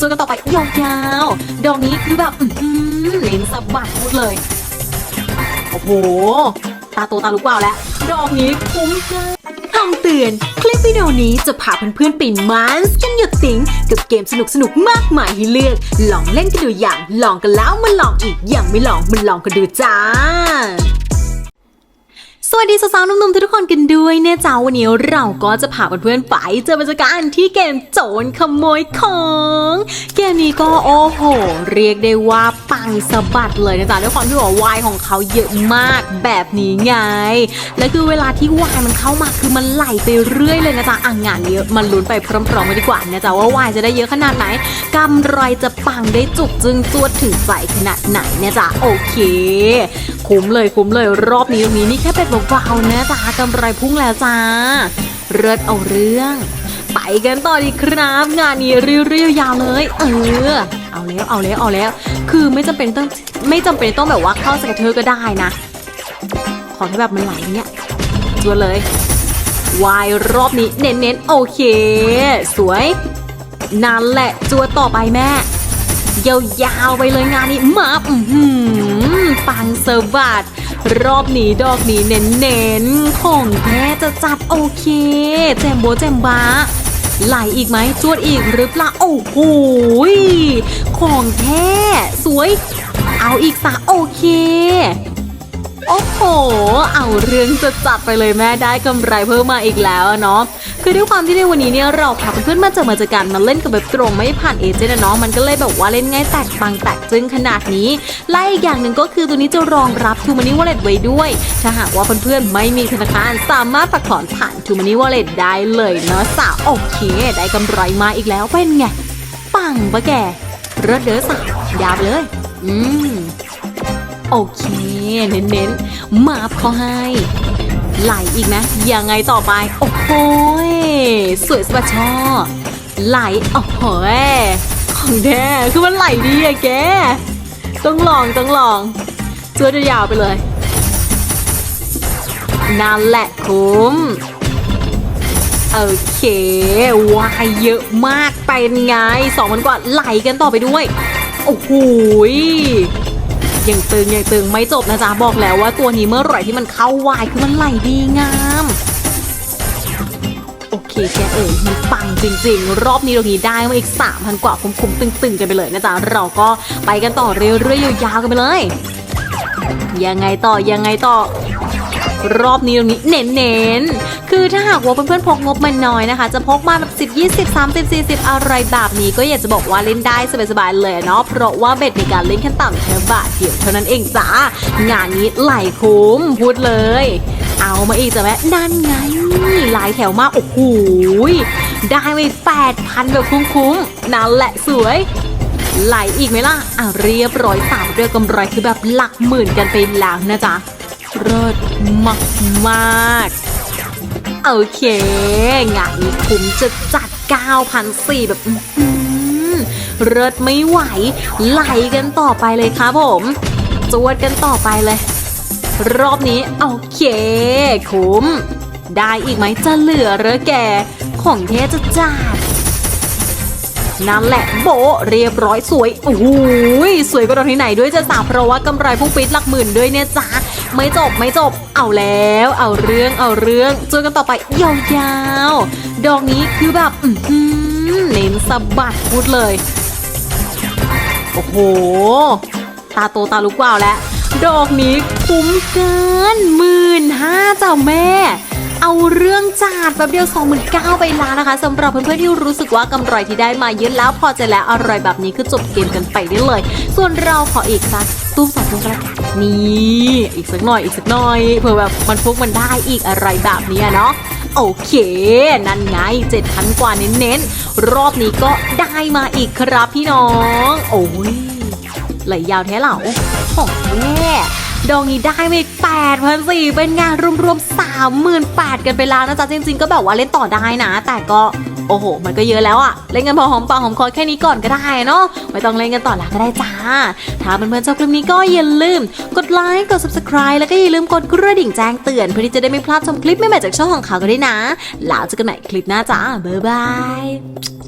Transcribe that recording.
จนกันต่อไปยาวๆดอกนี้คือแบบอื้อหือเลนสะบัดพูดเลย โอ้โห ตาโตตาลุกวาวแล้ว ดอกนี้คุ้มค่าคำเตือน คลิปวิดีโอนี้จะพาเพื่อนๆไปมันส์กันหยดติ๋งกับเกมสนุกๆมากมายให้เลือก ลองเล่นกันดูอย่าง ลองกันแล้วมาลองอีกยังไม่ลองมันลองกันดูจ้า สวัสดีสาวๆนุ่มๆทุกคนกันด้วยเนี่ยจ้าวันนี้เราก็จะพาเพื่อนๆไปเจอบรรยากาศที่เกมโจรขโมยของ เกมนี้ก็โอ้โห เรียกได้ว่าปังสะบัดเลยนะจ๊ะด้วยความที่ว่าวายของเขาเยอะมากแบบนี้ไง และคือเวลาที่วายมันเข้ามาคือมันไหลไปเรื่อยเลยนะจ๊ะอ่างงานเยอะมันลุ้นไปพร้อมๆกันดีกว่านะจ๊ะว่าวายจะได้เยอะขนาดไหนกำไรจะปังได้จุกจึงจวดถึงใจขนาดไหนเนี่ยจ้ะโอเค คุ้มเลยคุ้มเลยรอบนี้ตรงนี้นี่แค่เป็ดเบาๆนะจ๊ะกำไรพุ่งแล้วจ้าเริดเอาเรื่อง ไปกันต่อดีครับ งานนี้เรียวๆยาวเลย เออ เอาแล้วเอาแล้วเอาแล้ว คือไม่จำเป็นต้องไม่จำเป็นต้องแบบว่าเข้าสเกเทอก็ได้นะ ขอแค่แบบมันไหลเนี่ยจวนเลยวายรอบนี้เน้นๆโอเค สวย นั่นแหละจวดต่อไปแม่ยาวๆไปเลยงานนี้มาอือหือปังเซอร์บัด รอบนี้ดอกนี้เน้นๆของแท้จะจัดโอเค แจมโบแจมบ้าไหลอีกไหมจวดอีกหรือเปล่าโอ้โหของแท้สวย เอาอีกสะโอเค โอ้โห เอาเรื่องจะจัดไปเลยแม่ได้กำไรเพิ่มมาอีกแล้วเนาะคือด้วยความที่ในวันนี้เนี่ยเราพาเพื่อนๆมาเจอมาจอกันมาเล่นกับแบบตรงไม่ผ่านเอเจนต์อะเนาะมันก็เลยแบบว่าเล่นง่ายแตกปังแตกจึงขนาดนี้และอีกอย่างหนึ่งก็คือตัวนี้จะรองรับ t ู Money Wallet ไว้ด้วย ถ้าหากว่าเพื่อนๆไม่มีธนาคารสามารถฝากถอนผ่าน t ู Money Wallet ได้เลยเนาะสาวโอเค ได้กำไรมาอีกแล้วเป็นไงปังปะแกเรดเด้อสาวยาวเลย อืม โอเค เน้นๆมาบเขาให้ ไหลอีกนะ ยังไงต่อไป โอ้โหยสวยสบัดช่อไหลโอ้โหของแท้คือมันไหลดีอะแก ต้องลองต้องลองเจือจะยาวไปเลยนั่นแหละคุ้มโอเควายเยอะมากเป็นไงสองมันกว่าไหลกันต่อไปด้วย โอ้โห ยังตึงยังตึงไม่จบนะจ๊ะบอกแล้วว่าตัวนี้เมื่อไหร่ที่มันเข้าวายคือมันไหลดีงาม โอเคแกเอ๋ยมันปังจริง ๆ รอบนี้ตรงนี้ได้มาอีก 3,000 กว่าคุ้มๆตึงๆ กันไปเลยนะจ๊ะเราก็ไปกันต่อเรื่อยๆยาวๆกันไปเลย ยังไงต่อยังไงต่อ รอบนี้ตรงนี้เน้นๆ คือถ้าหากว่าเพื่อนๆพกงบมันน้อยนะคะ จะพกมาแบบ 10 20 30 40 อะไรแบบนี้ก็อยากจะบอกว่าเล่นได้สบายๆเลยเนาะเพราะว่าเบ็ดในการเล่นขั้นต่ำแค่บาทเดียวเท่านั้นเองจ้างานนี้ไหลคุ้มพูดเลย เอามาอีกจ้ะแม่นั่นไงหลายแถวมากโอ้โหได้ไปแปดพันแบบคุ้มๆนั่นแหละสวยไหลอีกไหมล่ะอะเรียบร้อยสามเรือกำไรคือแบบหลักหมื่นกันไปแล้วนะจ๊ะ เลิศมากมากโอเค งานนี้คุ้มจะจัด9,400แบบอืเลิศไม่ไหว ไหลกันต่อไปเลยครับผม จวดกันต่อไปเลย รอบนี้โอเค คุ้ม ได้อีกไหมจะเหลือเหรือแก ของเทจะจัดนั่นแหละโบเรียบร้อยสวยโอ้โหยสวยกว่าตอนที่ไหนด้วยจะสาวเพราะว่ากำไรพุ่งปิดหลักหมื่นด้วยเนี่ยจ้า ไม่จบไม่จบ เอาแล้ว เอาเรื่องเอาเรื่องเจอกันต่อไปยาวๆ ดอกนี้คือแบบอือหือเน้นสะบัดพูดเลย โอ้โห ตาโตตาลุกวาวแล้ว ดอกนี้คุ้มเกินหมื่นห้าจ้าแม่ เอาเรื่องจาดแบบเดียว 29,000ไปแล้วนะคะสำหรับเพื่อนๆที่รู้สึกว่ากำไรที่ได้มาเยอะแล้วพอใจแล้วอร่อยแบบนี้คือจบเกมกันไปได้เลย ส่วนเราขออีกสักตู้สองตู้ก็แล้วกันนี่อีกสักหน่อยอีกสักหน่อยเผื่อแบบมันฟุกมันได้อีกอะไรแบบนี้อะเนาะโอเค นั่นไง7,000กว่าเน้นๆ รอบนี้ก็ได้มาอีกครับพี่น้อง โอ้ยไหลยาวแท้เหล่าของแม่ ดองนี้ได้ไปแปดพันสี่เป็นงานรวมๆสามหมื่นแปดกันไปแล้วนะจ๊ะจริง ๆ ก็แบบว่าเล่นต่อได้นะ แต่ก็โอ้โห มันก็เยอะแล้วอะเล่นกันพอหอมปากหอมคอแค่นี้ก่อนก็ได้เนาะ ไม่ต้องเล่นกันต่อแล้วก็ได้จ้า ถ้าเพื่อนๆชอบคลิปนี้ก็อย่าลืม กดไลค์ กด subscribe แล้วก็อย่าลืมกดกระดิ่งแจ้งเตือน เพื่อที่จะได้ไม่พลาดชมคลิปใหม่ๆจากช่องของเขาก็ได้นะ แล้วเจอกันใหม่คลิปหน้าจ้า บ๊ายบาย